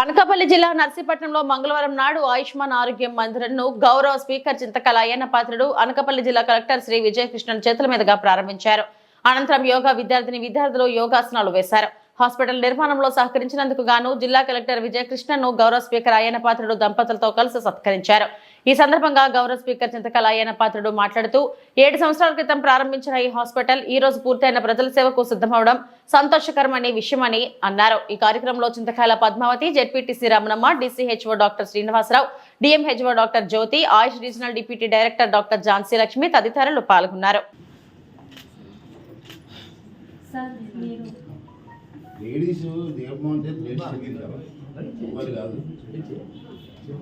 అనకాపల్లి జిల్లా నర్సీపట్నంలో మంగళవారం నాడు ఆయుష్మాన్ ఆరోగ్యం మంత్రులను గౌరవ స్పీకర్ చింతకల అయ్యన్న పాత్రుడు అనకాపల్లి జిల్లా కలెక్టర్ శ్రీ విజయకృష్ణన్ చేతుల మీదుగా ప్రారంభించారు. అనంతరం యోగా విద్యార్థిని విద్యార్థులు యోగాసనాలు వేశారు. హాస్పిటల్ నిర్మాణంలో సహకరించినందుకు గాను జిల్లా కలెక్టర్ విజయకృష్ణను గౌరవ స్పీకర్ అయ్యన్న పాత్రుడు దంపతులతో కలిసి సత్కరించారు. ఈ సందర్భంగా గౌరవ స్పీకర్ చింతకల అయ్యన్న పాత్రుడు మాట్లాడుతూ ఏడు సంవత్సరాల క్రితం ప్రారంభించిన ఈ హాస్పిటల్ ఈ రోజు పూర్తయిన ప్రజల సేవకు సిద్ధమవడం సంతోషకరమనే విషయమని అన్నారు. ఈ కార్యక్రమంలో Chintakayala Padmavathi ZPTC Ramanamma DCHO doctor Srinivasarao DMHO doctor Jyothi Ayush regional deputy director doctor Jhansi Lakshmi తదితరులు పాల్గొన్నారు. లేడీస్ దీపం అంటే లేడీస్ తగ్గింది కదా.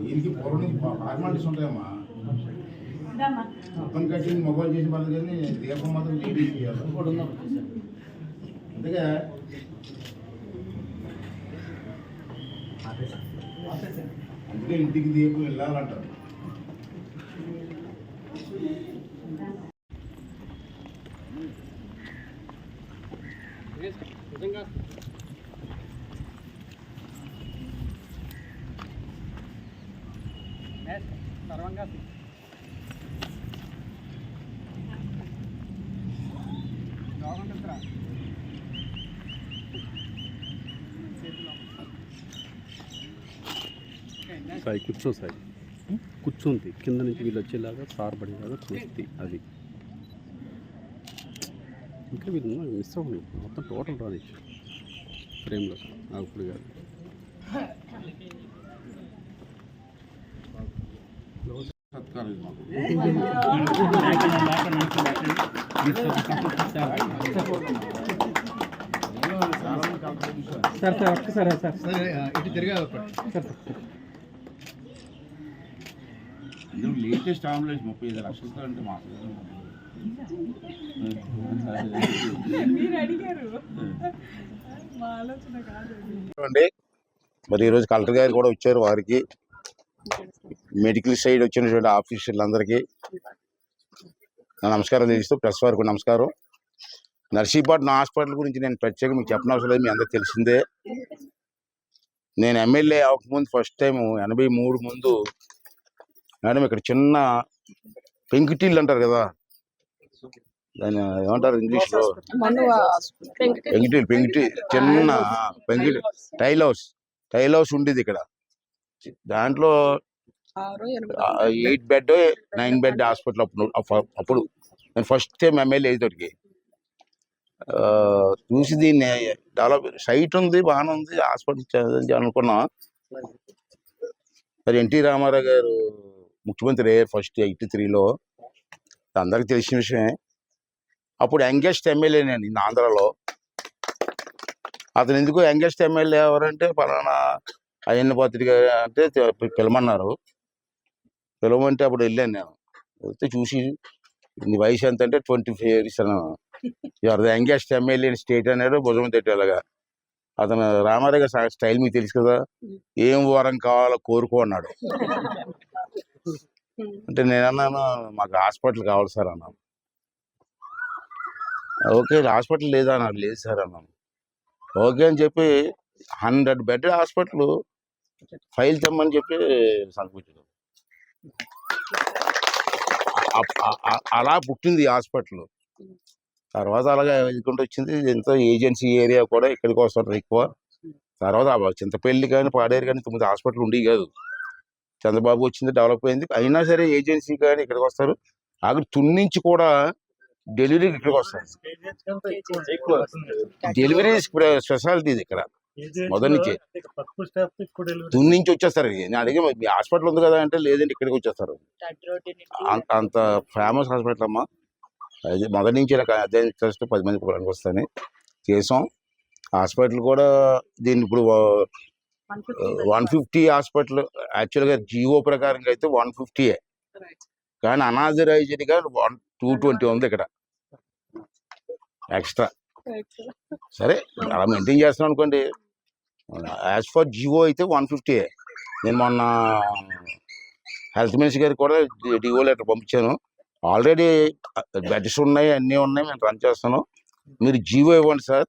వీరికి పూర్వం నుంచి ఫార్మాలిటీస్ ఉంటాయమ్మా. మొత్తం కట్టి మొబైల్ చేసి పడదు కానీ దీపం మాత్రం లేడీస్ చేయాలి. అందుకే అందుకే ఇంటికి దీపం వెళ్ళాలంటారు. సాయి కూర్చో సాయి. కూర్చుంది. కింద నుంచి వీళ్ళు వచ్చేలాగా సార్ పడేలాగా చూస్తుంది అది. ఇంకా వీళ్ళు మిస్ అవ్వండి మొత్తం టోటల్ రాని ఫ్రేమ్లో. ఇప్పుడు కాదు సత్కారం ఇది మాకు చాలా మంది కాంట్రిబ్యూషన్ సార్ సార్ ఒక్కసారి సార్. సార్ ఇటు తిరిగా సార్ ఇందులో లేటెస్ట్ ఆంబులెన్స్ ముప్పై ఐదు లక్షలతో అంటే మాకు మరి ఈరోజు కలెక్టర్ గారు కూడా వచ్చారు వారికి. మెడికల్ సైడ్ వచ్చినటువంటి ఆఫీసర్లందరికీ నమస్కారం తెలుస్తూ ప్రెస్ వారికి నమస్కారం. నర్సీపట్నం హాస్పిటల్ గురించి నేను ప్రత్యేకంగా మీకు చెప్పనవసరం లేదు మీ అందరికి తెలిసిందే. నేను ఎమ్మెల్యే అవ్వకముందు ఫస్ట్ టైం ఎనభై మూడు ముందు మేడం ఇక్కడ చిన్న పెంకుటిల్లు అంటారు కదా దాన్ని ఏమంటారు ఇంగ్లీష్లో? పెంకుటిల్లు పెంకుటి చిన్న పెంకుటి టైల్ హౌస్ టైల్ హౌస్ ఉండేది ఇక్కడ. దాంట్లో eight bed nine bed hospital అప్పుడు అప్ప- అప్పుడు నేను ఫస్ట్ టైం ఎమ్మెల్యే అయ్యేటోడికి ఆ, చూసి దీన్ని డెవలప్ సైట్ ఉంది బాగానే ఉంది హాస్పిటల్ అనుకున్నా. మరి ఎన్టీ రామారావు గారు ముఖ్యమంత్రి అయ్యారు ఫస్ట్ ఎయిటీ త్రీలో. అందరికి తెలిసిన విషయమే. అప్పుడు యంగెస్ట్ ఎమ్మెల్యే నేను ఆంధ్రాలో. అతను ఎందుకు యంగెస్ట్ ఎమ్మెల్యే ఎవరంటే పలానా అయ్యన్న పత్రిక అంటే పిలమన్నారు. పిలవమంటే అప్పుడు వెళ్ళాను నేను. వెళ్తే చూసి నీ వయసు ఎంత అంటే ట్వంటీ ఫైవ్ ఇయర్స్ అన్నాను. Your the youngest MLA state అన్నాడు భుజం తట్టేలాగా అతను రామారావు గారి స్టైల్ మీకు తెలుసు కదా? ఏం వరం కావాలో కోరుకో అన్నాడు. అంటే నేను అన్నాను మాకు హాస్పిటల్ కావాలి సార్ అన్నాను. ఓకే హాస్పిటల్ లేదా అన్నాడు. లేదు సార్ అన్నాను. ఓకే అని చెప్పి హండ్రెడ్ బెడ్ హాస్పిటల్ ఫైల్ తెమ్మని చెప్పి సంపించాడు అలా పుట్టింది హాస్పిటల్. తర్వాత అలాగే వెళ్తుంటూ వచ్చింది. ఎంతో ఏజెన్సీ ఏరియా కూడా ఇక్కడికి వస్తారు ఎక్కువ. తర్వాత చింతపల్లి కానీ పాడేరు కానీ తొమ్మిది హాస్పిటల్ ఉండి కాదు. చంద్రబాబు వచ్చింది డెవలప్ అయింది. అయినా సరే ఏజెన్సీ కానీ ఇక్కడికి వస్తారు. అక్కడ తుని నుంచి కూడా డెలివరీ ఇక్కడికి వస్తారు డెలివరీ స్పెషాలిటీ ఇక్కడ. మొదటి నుంచి. తుని నుంచి వచ్చేస్తారు నేను అడిగే మీ హాస్పిటల్ ఉంది కదా అంటే లేదండి ఇక్కడికి వచ్చేస్తారు. అంత అంత ఫేమస్ హాస్పిటల్ అమ్మా. అది మొదటి నుంచి నాకు అదే ఇంట్రెస్ట్ పది మంది పనికి వస్తాయని చేసాం. హాస్పిటల్ కూడా దీన్ని ఇప్పుడు వన్ ఫిఫ్టీ హాస్పిటల్. యాక్చువల్గా జియో ప్రకారంగా అయితే వన్ ఫిఫ్టీయే కానీ అనాథరైజ్డ్గా వన్ టూ ట్వంటీ ఉంది ఇక్కడ. ఎక్స్ట్రా సరే అలా మెయింటైన్ చేస్తున్నాం అనుకోండి. యాజ్ ఫర్ జియో అయితే వన్ ఫిఫ్టీయే నేను మొన్న హెల్త్ మినిస్టర్ గారికి కూడా డిఓ లెటర్ పంపించాను. ఆల్రెడీ బెడ్స్ ఉన్నాయి అన్నీ ఉన్నాయి మేము రన్ చేస్తాను మీరు జియో ఇవ్వండి సార్.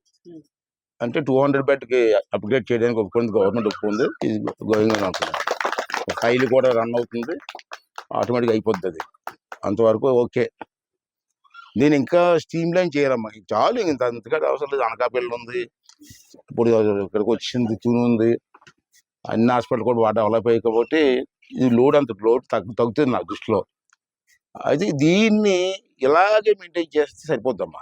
అంటే టూ హండ్రెడ్ బెడ్కి అప్గ్రేడ్ చేయడానికి ఒప్పుకుంది గవర్నమెంట్ ఒప్పుకుంది ఇది గోయింగ్ అని అనుకున్నాను ఫైల్ కూడా రన్ అవుతుంది. ఆటోమేటిక్గా అయిపోద్ది అది. అంతవరకు ఓకే. దీన్ని ఇంకా స్ట్రీమ్ లైన్ చేయాలమ్మా. చాలు ఇంత అంతకంటే అవసరం లేదు. అనకాపల్లి ఉంది. ఇప్పుడు ఇక్కడికి వచ్చింది తినుంది ఉంది అన్ని హాస్పిటల్ కూడా బాగా డెవలప్ అయ్యాయి కాబట్టి ఇది లోడ్ అంత లోడ్ తగ్గు తగ్గుతుంది నా దృష్టిలో. అయితే దీన్ని ఇలాగే మెయింటైన్ చేస్తే సరిపోద్దమ్మా.